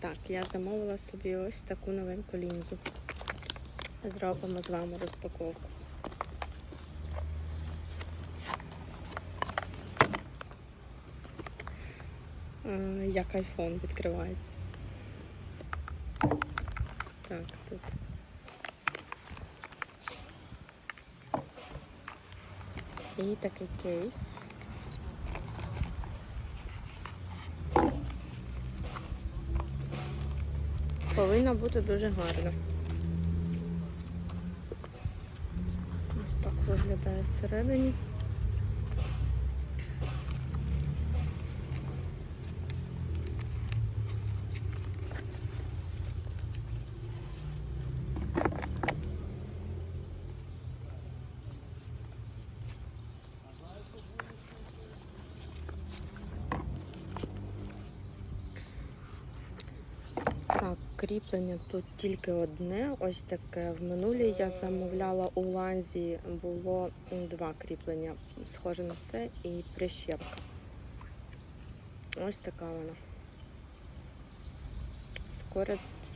Так, я замовила собі ось таку новеньку лінзу. Зробимо з вами розпаковку. Як айфон відкривається. Так, тут. І такий кейс. Повинна бути дуже гарна. Ось так виглядає всередині. Так, кріплення тут тільки одне. Ось таке. В минулій я замовляла у ланзі, було два кріплення. Схоже на це і прищепка. Ось така вона. Скоро